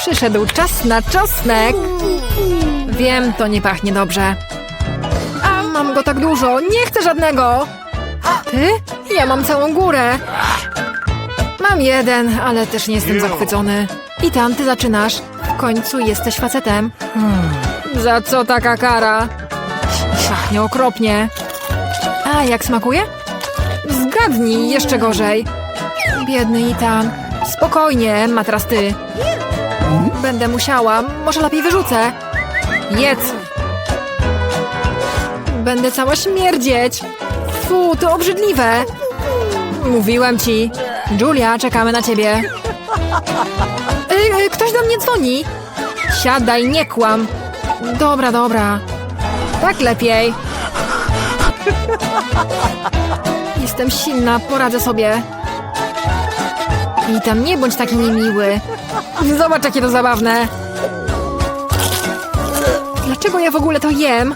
Przyszedł czas na czosnek. Wiem, to nie pachnie dobrze. A mam go tak dużo, nie chcę żadnego. Ty? Ja mam całą górę. Mam jeden, ale też nie jestem zachwycony. I tam ty zaczynasz. W końcu jesteś facetem. Za co taka kara? Pachnie okropnie. A jak smakuje? Zgadnij, jeszcze gorzej. Biedny Itan. Spokojnie, ma teraz ty. Będę musiała, może lepiej wyrzucę. Jedz. Będę cała śmierdzieć. Fu, to obrzydliwe. Mówiłem ci. Julia, czekamy na ciebie. Ej, ej, ktoś do mnie dzwoni. Siadaj, nie kłam. Dobra, dobra. Tak lepiej. Jestem silna, poradzę sobie. I tam nie bądź taki niemiły. Zobacz, jakie to zabawne. Dlaczego ja w ogóle to jem?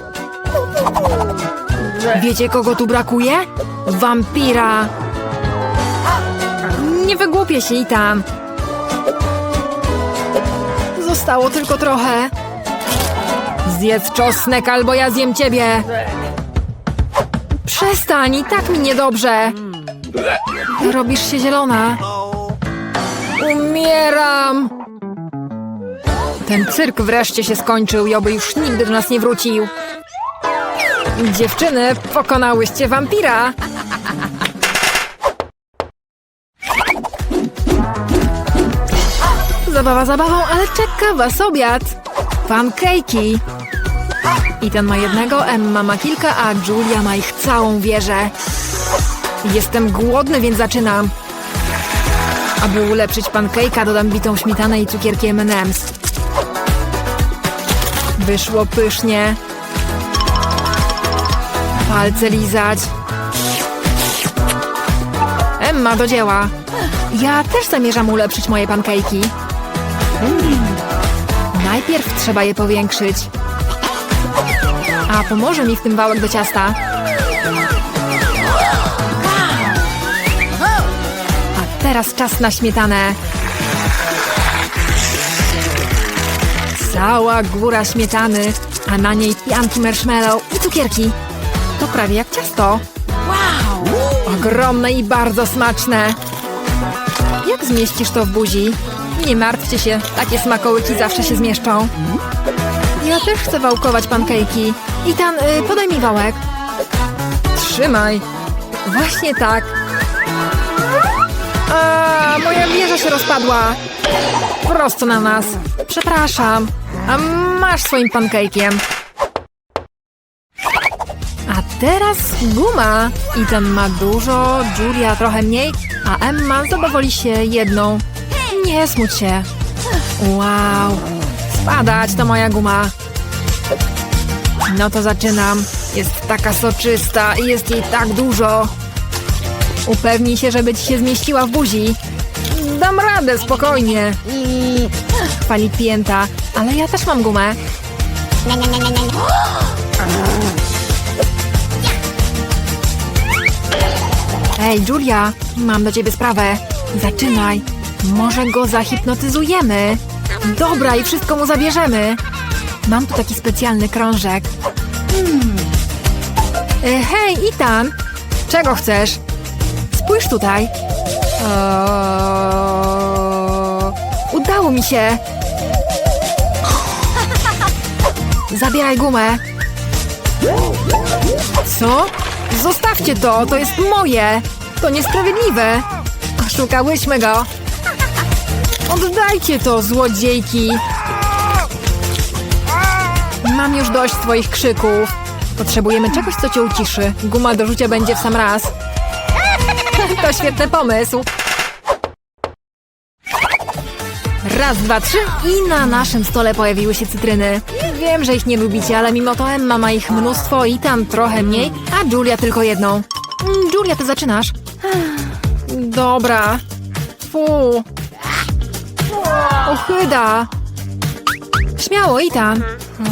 Wiecie, kogo tu brakuje? Wampira. Nie wygłupię się i tam. Zostało tylko trochę. Zjedz czosnek, albo ja zjem ciebie. Przestań, i tak mi niedobrze. Robisz się zielona. Umieram. Ten cyrk wreszcie się skończył i oby już nigdy do nas nie wrócił. Dziewczyny, pokonałyście wampira. Zabawa zabawą, ale czeka was obiad. Pankejki. I ten ma jednego, Emma ma kilka, a Julia ma ich całą wieżę. Jestem głodny, więc zaczynam. Aby ulepszyć pankejka, dodam bitą śmietanę i cukierki M&M's. Wyszło pysznie. Palce lizać. Emma, do dzieła. Ja też zamierzam ulepszyć moje pankejki. Najpierw trzeba je powiększyć. A pomoże mi w tym wałek do ciasta. Teraz czas na śmietanę. Cała góra śmietany, a na niej pianki marshmallow i cukierki. To prawie jak ciasto. Wow! Ogromne i bardzo smaczne. Jak zmieścisz to w buzi? Nie martwcie się, takie smakołyki zawsze się zmieszczą. Ja też chcę wałkować pankejki. Itan, y, podaj mi wałek. Trzymaj. Właśnie tak. A, moja wieża się rozpadła. Prosto na nas. Przepraszam. A masz swoim pankejkiem. A teraz guma. Itan ma dużo, Julia trochę mniej, a Emma zadowoli się jedną. Nie smuć się. Wow. Spadać to moja guma. No to zaczynam. Jest taka soczysta i jest jej tak dużo. Upewnij się, żeby ci się zmieściła w buzi. Dam radę, spokojnie. Chwali pięta, ale ja też mam gumę. Ej, Julia, mam do ciebie sprawę. Zaczynaj. Może go zahipnotyzujemy. Dobra, i wszystko mu zabierzemy. Mam tu taki specjalny krążek. Hmm. E, hej, Itan! Czego chcesz? Spójrz tutaj. Udało mi się. Zabieraj gumę. Co? Zostawcie to, to jest moje. To niesprawiedliwe. Oszukałyśmy go. Oddajcie to, złodziejki. Mam już dość twoich krzyków. Potrzebujemy czegoś, co cię uciszy. Guma do rzucia będzie w sam raz. To świetny pomysł. Raz, dwa, trzy i na naszym stole pojawiły się cytryny. Wiem, że ich nie lubicie, ale mimo to Emma ma ich mnóstwo i tam trochę mniej, a Julia tylko jedną. Mm, Julia, ty zaczynasz. Dobra. Fu. Ochyda. Śmiało, i tam.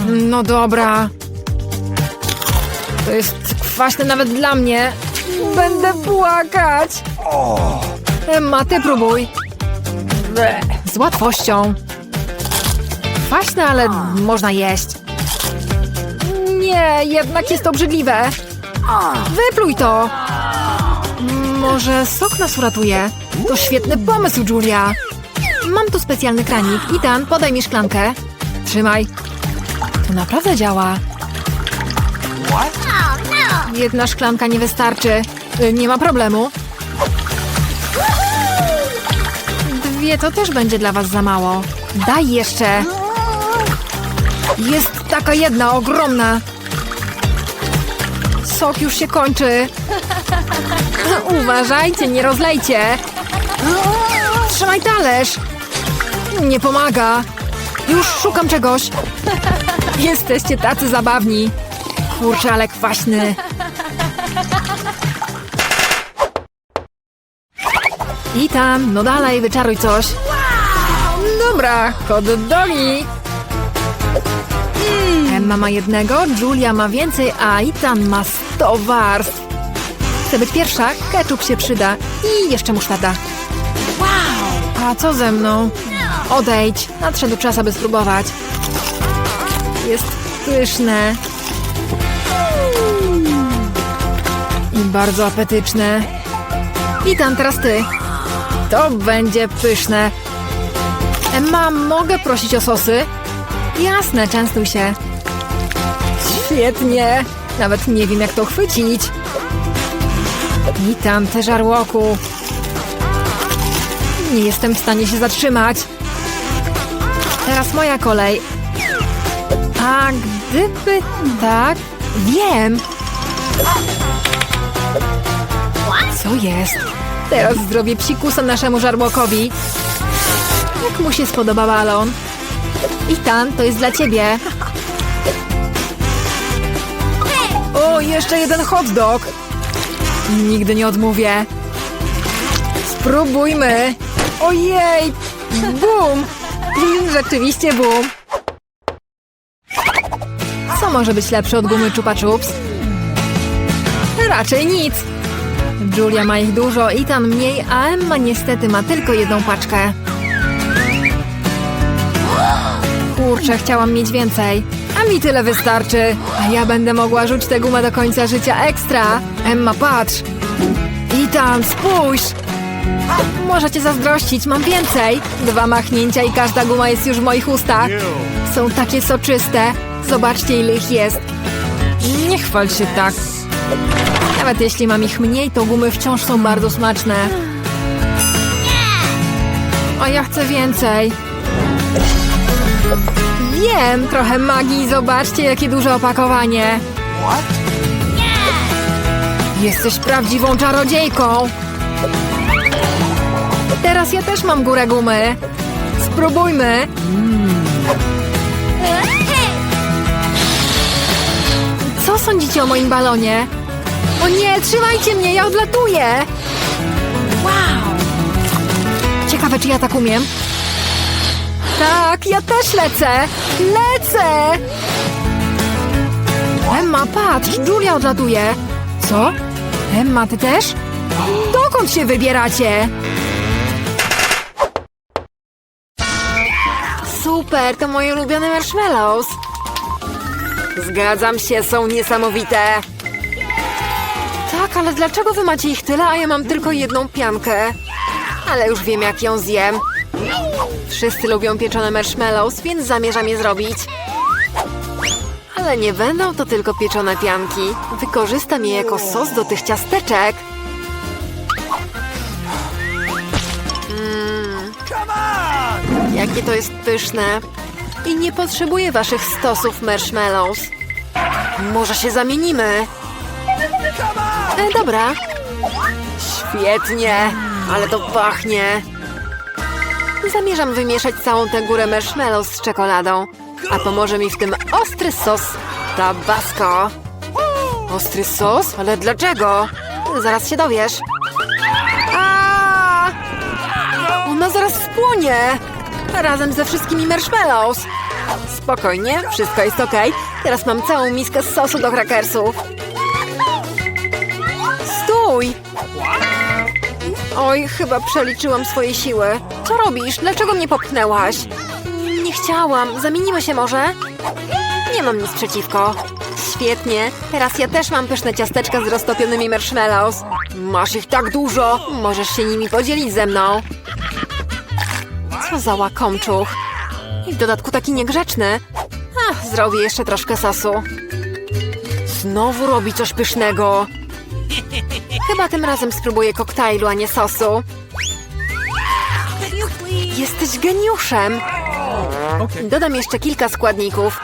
No dobra. To jest kwaśne nawet dla mnie. Będę płakać. Emma, ty próbuj. Z łatwością. kwaśne, ale można jeść. Nie, jednak jest obrzydliwe. Wypluj to! Może sok nas uratuje? To świetny pomysł, Julia. Mam tu specjalny kranik. Itan, podaj mi szklankę. Trzymaj. To naprawdę działa. Jedna szklanka nie wystarczy. Y, Nie ma problemu. Dwie to też będzie dla was za mało. Daj jeszcze. Jest taka jedna, ogromna. Sok już się kończy. Uważajcie, nie rozlejcie. Trzymaj talerz. Nie pomaga. Już szukam czegoś. Jesteście tacy zabawni. Kurczę, ale kwaśny. I tam, no dalej, wyczaruj coś. Dobra, hot dogi. Emma ma jednego, Julia ma więcej, a Ethan ma 100 warstw. Chcę być pierwsza, ketchup się przyda i jeszcze musztarda. A co ze mną? Odejdź, nadszedł czas, aby spróbować. Jest pyszne. Bardzo apetyczne. Witam, teraz ty. To będzie pyszne. Emma, mogę prosić o sosy? Jasne, częstuj się. Świetnie. Nawet nie wiem, jak to chwycić. Witam, te żarłoku. Nie jestem w stanie się zatrzymać. Teraz moja kolej. A gdyby tak... Wiem. Co jest? Teraz zrobię psikusa naszemu żarłokowi. Jak mu się spodoba balon? Itan, to jest dla ciebie. O, jeszcze jeden hot dog. Nigdy nie odmówię. Spróbujmy. Ojej, bum. Rzeczywiście bum. Co może być lepsze od gumy Chupa Chups? Raczej nic. Julia ma ich dużo, Ethan mniej, a Emma niestety ma tylko jedną paczkę. Kurczę, chciałam mieć więcej. A mi tyle wystarczy. A ja będę mogła rzucić tę gumę do końca życia ekstra. Emma, patrz. Ethan, spójrz. Możecie zazdrościć, mam więcej. Dwa machnięcia i każda guma jest już w moich ustach. Są takie soczyste. Zobaczcie, ile ich jest. Nie chwal się tak. Nawet jeśli mam ich mniej, to gumy wciąż są bardzo smaczne. A ja chcę więcej. Wiem, trochę magii. Zobaczcie, jakie duże opakowanie. Jesteś prawdziwą czarodziejką. Teraz ja też mam górę gumy. Spróbujmy. Co sądzicie o moim balonie? O nie, trzymajcie mnie, ja odlatuję! Wow! Ciekawe, czy ja tak umiem. Tak, ja też lecę! Lecę! Emma, patrz, Julia odlatuje. Co? Emma, ty też? Dokąd się wybieracie? Super, to moje ulubione marshmallows. Zgadzam się, są niesamowite. Tak, ale dlaczego wy macie ich tyle, a ja mam tylko jedną piankę? Ale już wiem, jak ją zjem. Wszyscy lubią pieczone marshmallows, więc zamierzam je zrobić. Ale nie będą to tylko pieczone pianki. Wykorzystam je jako sos do tych ciasteczek. Mmm, jakie to jest pyszne. I nie potrzebuję waszych stosów marshmallows. Może się zamienimy? E, dobra. Świetnie, ale to pachnie. Zamierzam wymieszać całą tę górę marshmallows z czekoladą. A pomoże mi w tym ostry sos tabasco. Ostry sos? Ale dlaczego? Zaraz się dowiesz. A! Ona zaraz spłonie! Razem ze wszystkimi marshmallows. Spokojnie, wszystko jest ok. Teraz mam całą miskę sosu do krakersów. Oj, chyba przeliczyłam swoje siły. Co robisz? Dlaczego mnie popchnęłaś? Nie chciałam. Zamienimy się może? Nie mam nic przeciwko. Świetnie. Teraz ja też mam pyszne ciasteczka z roztopionymi marshmallows. Masz ich tak dużo. Możesz się nimi podzielić ze mną. Co za łakomczuch. I w dodatku taki niegrzeczny. Ach, zrobię jeszcze troszkę sosu. Znowu robi coś pysznego. Chyba tym razem spróbuję koktajlu, a nie sosu. Jesteś geniuszem. Dodam jeszcze kilka składników.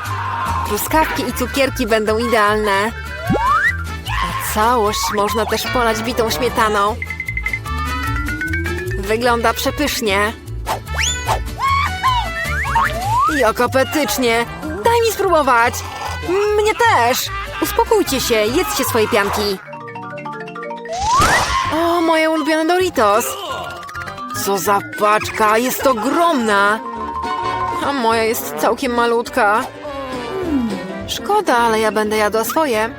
Truskawki i cukierki będą idealne. A całość można też polać bitą śmietaną. Wygląda przepysznie. Jak apetycznie! Daj mi spróbować! Mnie też! Uspokójcie się, jedzcie swoje pianki. O, moje ulubione Doritos! Co za paczka, jest ogromna! A moja jest całkiem malutka. Szkoda, ale ja będę jadła swoje.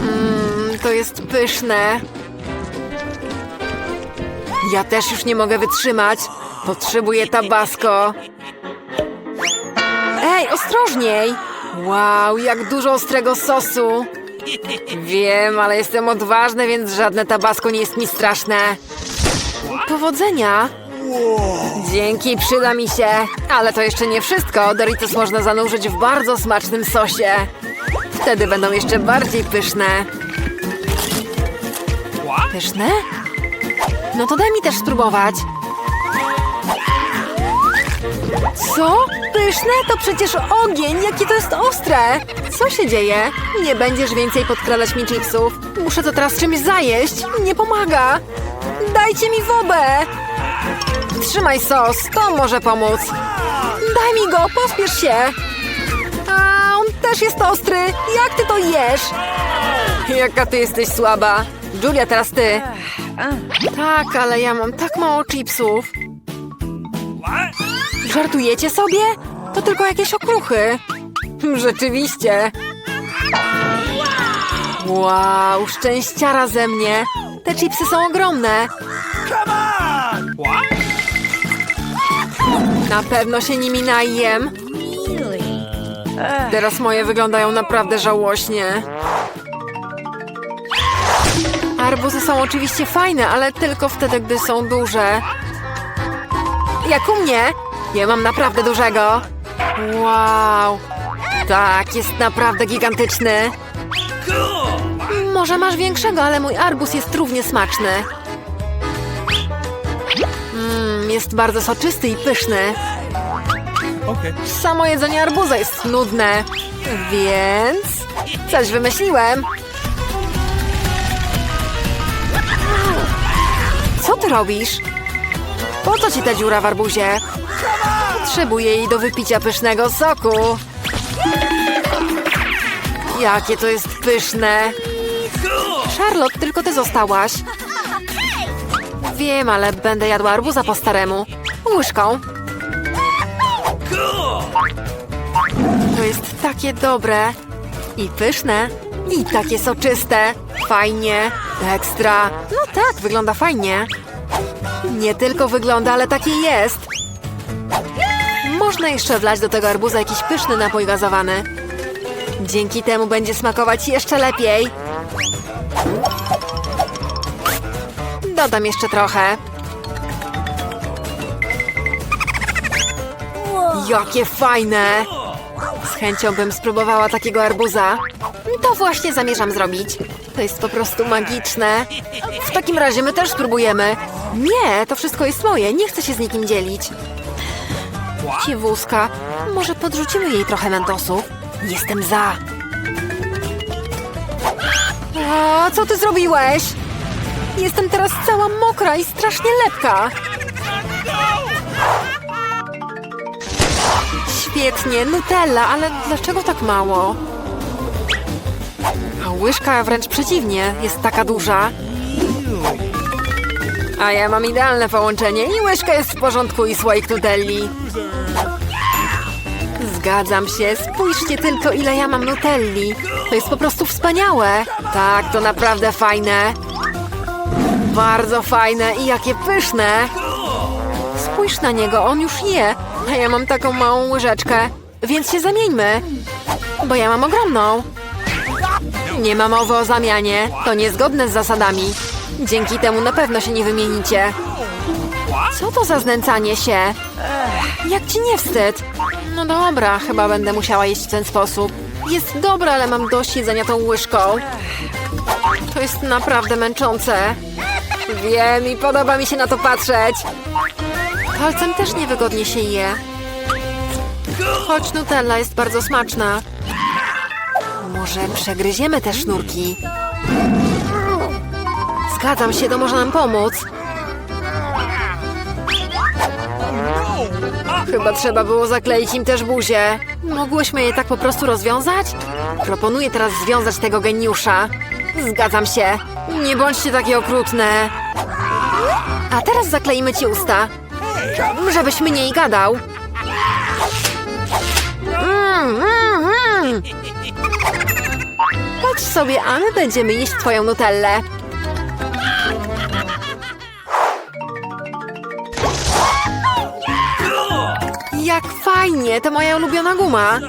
Mmm, to jest pyszne. Ja też już nie mogę wytrzymać. Potrzebuję tabasco. Ej, ostrożniej! Wow, jak dużo ostrego sosu. Wiem, ale jestem odważny, więc żadne tabasco nie jest mi straszne. Powodzenia! Dzięki, przyda mi się. Ale to jeszcze nie wszystko. Doritos można zanurzyć w bardzo smacznym sosie. Wtedy będą jeszcze bardziej pyszne. Pyszne? No to daj mi też spróbować. Co? Pyszne? To przecież ogień! Jakie to jest ostre! Co się dzieje? Nie będziesz więcej podkradać mi chipsów. Muszę to teraz czymś zajeść. Nie pomaga. Dajcie mi wodę! Trzymaj sos, to może pomóc. Daj mi go, pospiesz się. A, on też jest ostry. Jak ty to jesz? Jaka ty jesteś słaba. Julia, teraz ty. Tak, ale ja mam tak mało chipsów. Żartujecie sobie? To tylko jakieś okruchy. Rzeczywiście. Wow, szczęściara ze mnie. Te chipsy są ogromne. Na pewno się nimi najem. Teraz moje wyglądają naprawdę żałośnie. Arbuzy są oczywiście fajne, ale tylko wtedy, gdy są duże. Jak u mnie? Ja mam naprawdę dużego. Wow. Tak, jest naprawdę gigantyczny. Może masz większego, ale mój arbuz jest równie smaczny. Mmm, jest bardzo soczysty i pyszny. Okay. Samo jedzenie arbuza jest nudne. Więc... Coś wymyśliłem. Co ty robisz? Po co ci ta dziura w arbuzie? Potrzebuję jej do wypicia pysznego soku. Jakie to jest pyszne. Charlotte, tylko ty zostałaś. Wiem, ale będę jadła arbuza po staremu. Łyżką. To jest takie dobre. I pyszne. I takie soczyste. Fajnie. Ekstra. No tak, wygląda fajnie. Nie tylko wygląda, ale takie jest. Można jeszcze wlać do tego arbuza jakiś pyszny napój gazowany. Dzięki temu będzie smakować jeszcze lepiej. Dodam jeszcze trochę. Jakie fajne! Z chęcią bym spróbowała takiego arbuza. To właśnie zamierzam zrobić. To jest po prostu magiczne. W takim razie my też spróbujemy. Nie, to wszystko jest moje. Nie chcę się z nikim dzielić. Ciewuska, może podrzucimy jej trochę mentosu? Jestem za. A, co ty zrobiłeś? Jestem teraz cała mokra i strasznie lepka. Świetnie, Nutella, ale dlaczego tak mało? A łyżka wręcz przeciwnie, jest taka duża. A ja mam idealne połączenie i łyżka jest w porządku i słoik Nutelli. Zgadzam się, spójrzcie tylko ile ja mam Nutelli. To jest po prostu wspaniałe. Tak, to naprawdę fajne. Bardzo fajne i jakie pyszne. Spójrz na niego, on już je, a ja mam taką małą łyżeczkę. Więc się zamieńmy, bo ja mam ogromną. Nie ma mowy o zamianie, to niezgodne z zasadami. Dzięki temu na pewno się nie wymienicie. Co to za znęcanie się? Jak ci nie wstyd? No dobra, chyba będę musiała jeść w ten sposób. Jest dobra, ale mam dość jedzenia tą łyżką. To jest naprawdę męczące. Wiem i podoba mi się na to patrzeć. Palcem też niewygodnie się je. Choć Nutella jest bardzo smaczna. Może przegryziemy te sznurki? Zgadzam się, to może nam pomóc. Chyba trzeba było zakleić im też buzię. Mogłyśmy je tak po prostu rozwiązać? Proponuję teraz związać tego geniusza. Zgadzam się. Nie bądźcie takie okrutne. A teraz zakleimy ci usta. Żebyś mniej gadał. Mm, mm, mm. Patrz sobie, a my będziemy jeść twoją nutellę. Fajnie, to moja ulubiona guma.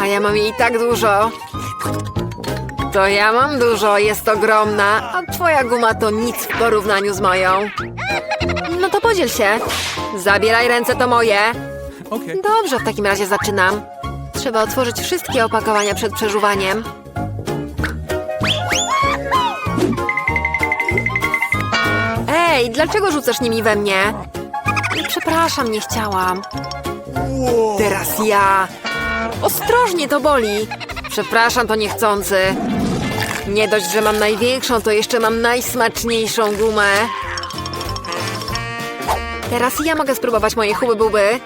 A ja mam jej tak dużo. To ja mam dużo, jest ogromna, a twoja guma to nic w porównaniu z moją. No to podziel się. Zabieraj ręce, to moje. Dobrze, w takim razie zaczynam. Trzeba otworzyć wszystkie opakowania przed przeżuwaniem. Ej, dlaczego rzucasz nimi we mnie? Przepraszam, nie chciałam. Teraz ja. Ostrożnie, to boli. Przepraszam, to niechcący. Nie dość, że mam największą, to jeszcze mam najsmaczniejszą gumę. Teraz ja mogę spróbować mojej huby buby.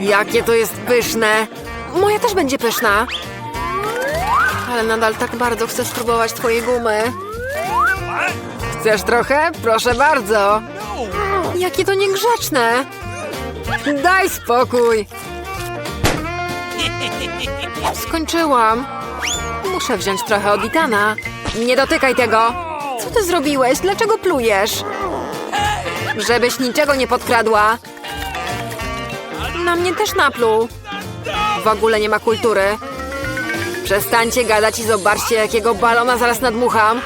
Jakie to jest pyszne! Moja też będzie pyszna. Ale nadal tak bardzo chcę spróbować twojej gumy. Chcesz trochę? Proszę bardzo. Jakie to niegrzeczne. Daj spokój. Skończyłam. Muszę wziąć trochę od Itana. Nie dotykaj tego. Co ty zrobiłeś? Dlaczego plujesz? Żebyś niczego nie podkradła. Na mnie też napluł. W ogóle nie ma kultury. Przestańcie gadać i zobaczcie, jakiego balona zaraz nadmucham.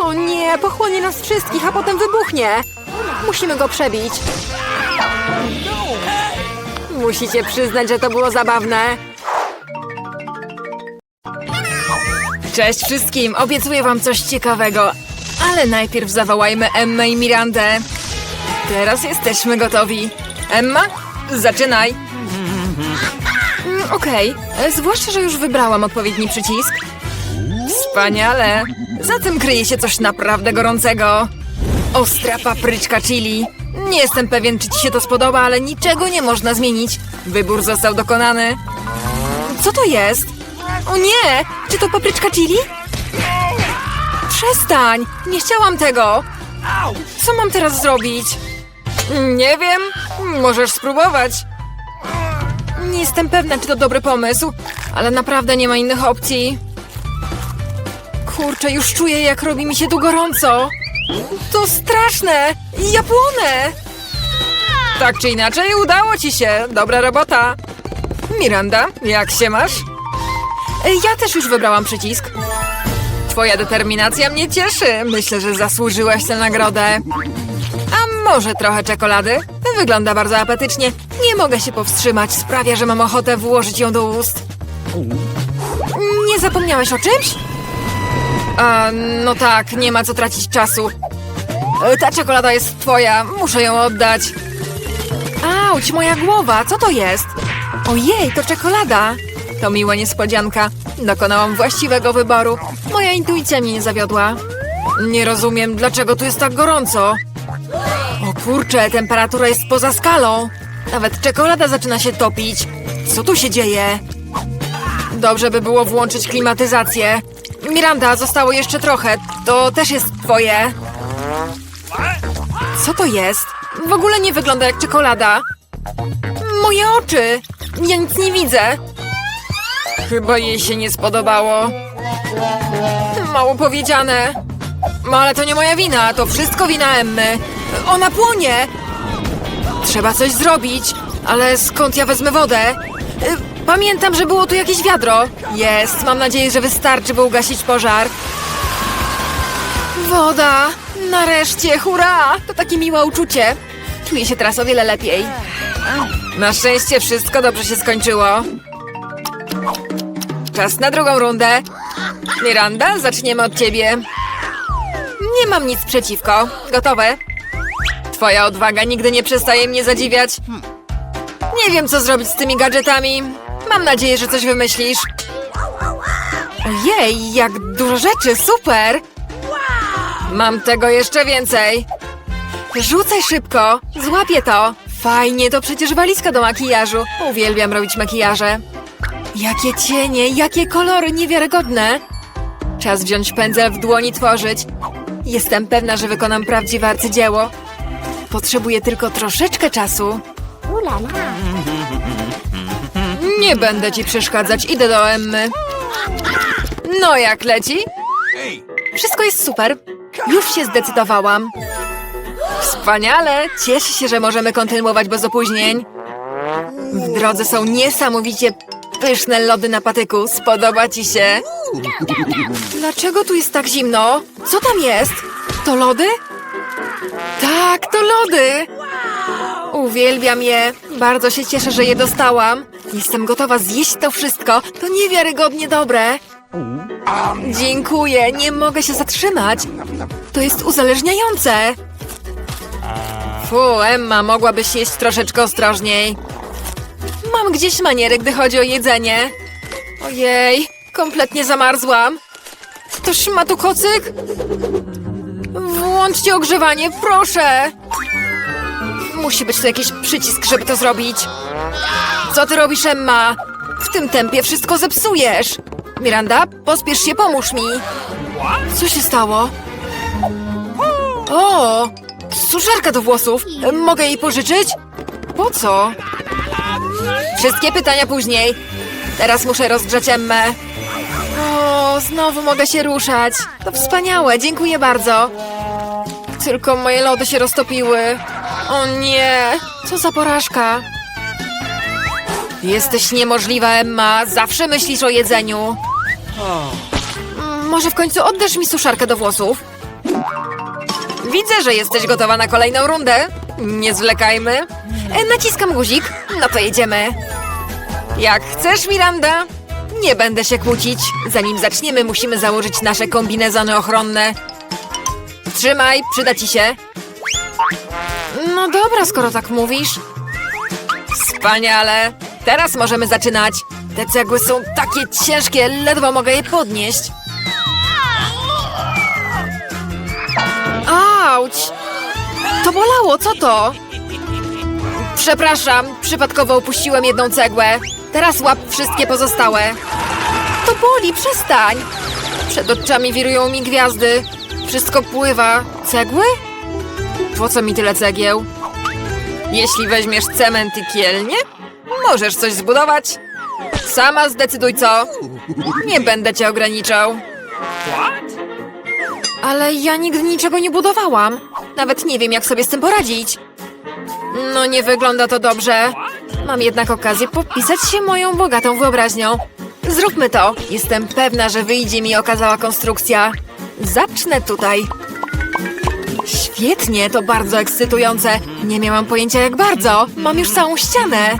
O nie, pochłonie nas wszystkich, a potem wybuchnie. Musimy go przebić. Musicie przyznać, że to było zabawne. Cześć wszystkim! Obiecuję wam coś ciekawego, ale najpierw zawołajmy Emmę i Mirandę. Teraz jesteśmy gotowi. Emma, zaczynaj! Mm, Okej, e, zwłaszcza, że już wybrałam odpowiedni przycisk. Wspaniale! Za tym kryje się coś naprawdę gorącego. Ostra papryczka chili. Nie jestem pewien, czy ci się to spodoba, ale niczego nie można zmienić. Wybór został dokonany. Co to jest? O nie! Czy to papryczka chili? Przestań! Nie chciałam tego! Co mam teraz zrobić? Nie wiem. Możesz spróbować. Nie jestem pewna, czy to dobry pomysł, ale naprawdę nie ma innych opcji. Kurczę, już czuję, jak robi mi się tu gorąco. To straszne! Ja płonę! Tak czy inaczej, udało ci się. Dobra robota. Miranda, jak się masz? Ja też już wybrałam przycisk. Twoja determinacja mnie cieszy. Myślę, że zasłużyłaś tę nagrodę. A może trochę czekolady? Wygląda bardzo apetycznie. Nie mogę się powstrzymać. Sprawia, że mam ochotę włożyć ją do ust. Nie zapomniałeś o czymś? A, no tak, nie ma co tracić czasu. E, Ta czekolada jest twoja. Muszę ją oddać. Auć, moja głowa, co to jest? Ojej, to czekolada. To miła niespodzianka. Dokonałam właściwego wyboru. Moja intuicja mnie nie zawiodła. Nie rozumiem, dlaczego tu jest tak gorąco. O kurczę, temperatura jest poza skalą. Nawet czekolada zaczyna się topić. Co tu się dzieje? Dobrze by było włączyć klimatyzację. Miranda, zostało jeszcze trochę. To też jest twoje. Co to jest? W ogóle nie wygląda jak czekolada. Moje oczy! Ja nic nie widzę. Chyba jej się nie spodobało. Mało powiedziane. No, ale to nie moja wina, to wszystko wina Emmy. Ona płonie! Trzeba coś zrobić, ale skąd ja wezmę wodę? Pamiętam, że było tu jakieś wiadro. Jest, mam nadzieję, że wystarczy, by ugasić pożar. Woda! Nareszcie, hurra! To takie miłe uczucie. Czuję się teraz o wiele lepiej. Na szczęście wszystko dobrze się skończyło. Czas na drugą rundę. Miranda, zaczniemy od ciebie. Nie mam nic przeciwko. Gotowe? Twoja odwaga nigdy nie przestaje mnie zadziwiać. Nie wiem, co zrobić z tymi gadżetami. Mam nadzieję, że coś wymyślisz. Ojej, jak dużo rzeczy, super! Mam tego jeszcze więcej. Rzucaj szybko, złapię to. Fajnie, to przecież walizka do makijażu. Uwielbiam robić makijaże. Jakie cienie, jakie kolory niewiarygodne. Czas wziąć pędzel w dłoni tworzyć. Jestem pewna, że wykonam prawdziwe arcydzieło. Potrzebuję tylko troszeczkę czasu. Nie będę ci przeszkadzać, idę do Emmy. No jak leci? Wszystko jest super. Już się zdecydowałam. Wspaniale! Cieszę się, że możemy kontynuować bez opóźnień. W drodze są niesamowicie pyszne lody na patyku. Spodoba ci się? Dlaczego tu jest tak zimno? Co tam jest? To lody? Tak, to lody! Uwielbiam je. Bardzo się cieszę, że je dostałam. Jestem gotowa zjeść to wszystko. To niewiarygodnie dobre. Dziękuję, nie mogę się zatrzymać. To jest uzależniające. Fu, Emma, mogłabyś jeść troszeczkę ostrożniej. Mam gdzieś maniery, gdy chodzi o jedzenie. Ojej, kompletnie zamarzłam. Ktoś ma tu kocyk? Włączcie ogrzewanie, proszę. Musi być tu jakiś przycisk, żeby to zrobić. Co ty robisz, Emma? W tym tempie wszystko zepsujesz. Miranda, pospiesz się, pomóż mi. Co się stało? O, suszarka do włosów. Mogę jej pożyczyć? Po co? Wszystkie pytania później. Teraz muszę rozgrzać Emmę. O, znowu mogę się ruszać. To wspaniałe, dziękuję bardzo. Tylko moje lody się roztopiły. O nie, co za porażka. Jesteś niemożliwa, Emma. Zawsze myślisz o jedzeniu. Mm, Może w końcu oddasz mi suszarkę do włosów? Widzę, że jesteś gotowa na kolejną rundę. Nie zwlekajmy. E, naciskam guzik. No to jedziemy. Jak chcesz, Miranda. Nie będę się kłócić. Zanim zaczniemy, musimy założyć nasze kombinezony ochronne. Trzymaj, przyda ci się. No dobra, skoro tak mówisz. Wspaniale. Teraz możemy zaczynać. Te cegły są takie ciężkie, ledwo mogę je podnieść. Auć! To bolało, co to? Przepraszam, przypadkowo upuściłem jedną cegłę. Teraz łap wszystkie pozostałe. To boli, przestań! Przed oczami wirują mi gwiazdy. Wszystko pływa. Cegły? Po co mi tyle cegieł? Jeśli weźmiesz cement i kielnie, możesz coś zbudować. Sama zdecyduj co. Nie będę cię ograniczał. Ale ja nigdy niczego nie budowałam. Nawet nie wiem, jak sobie z tym poradzić. No, nie wygląda to dobrze. Mam jednak okazję popisać się moją bogatą wyobraźnią. Zróbmy to. Jestem pewna, że wyjdzie mi okazała konstrukcja. Zacznę tutaj. Świetnie, to bardzo ekscytujące. Nie miałam pojęcia jak bardzo. Mam już całą ścianę.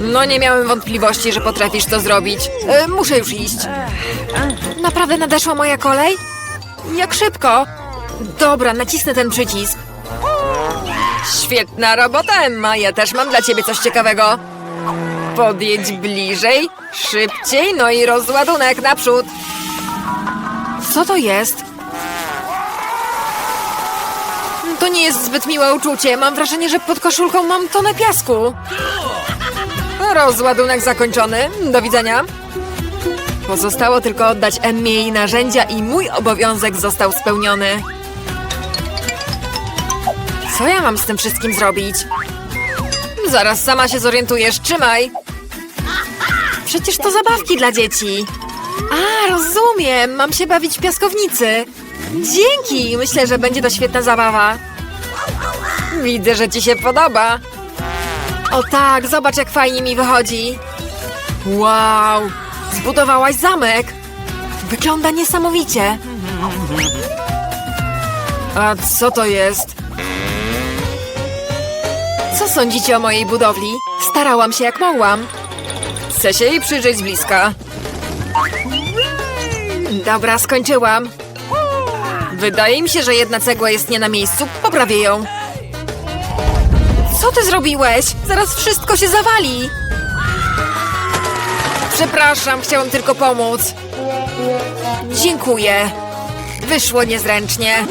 No nie miałem wątpliwości, że potrafisz to zrobić. E, muszę już iść. Naprawdę nadeszła moja kolej? Jak szybko? Dobra, nacisnę ten przycisk. Świetna robota, Emma. Ja też mam dla ciebie coś ciekawego. Podjedź bliżej, szybciej, no i rozładunek naprzód. Co to jest? To nie jest zbyt miłe uczucie. Mam wrażenie, że pod koszulką mam tonę piasku. Rozładunek zakończony. Do widzenia. Pozostało tylko oddać Emmie jej narzędzia i mój obowiązek został spełniony. Co ja mam z tym wszystkim zrobić? Zaraz sama się zorientujesz. Trzymaj. Przecież to zabawki dla dzieci. A, rozumiem. Mam się bawić w piaskownicy. Dzięki! Myślę, że będzie to świetna zabawa. Widzę, że ci się podoba. O tak, zobacz jak fajnie mi wychodzi. Wow, zbudowałaś zamek. Wygląda niesamowicie. A co to jest? Co sądzicie o mojej budowli? Starałam się jak mogłam. Chcę się jej przyjrzeć z bliska. Dobra, skończyłam. Wydaje mi się, że jedna cegła jest nie na miejscu. Poprawię ją. Co ty zrobiłeś? Zaraz wszystko się zawali. Przepraszam, chciałam tylko pomóc. Dziękuję. Wyszło niezręcznie.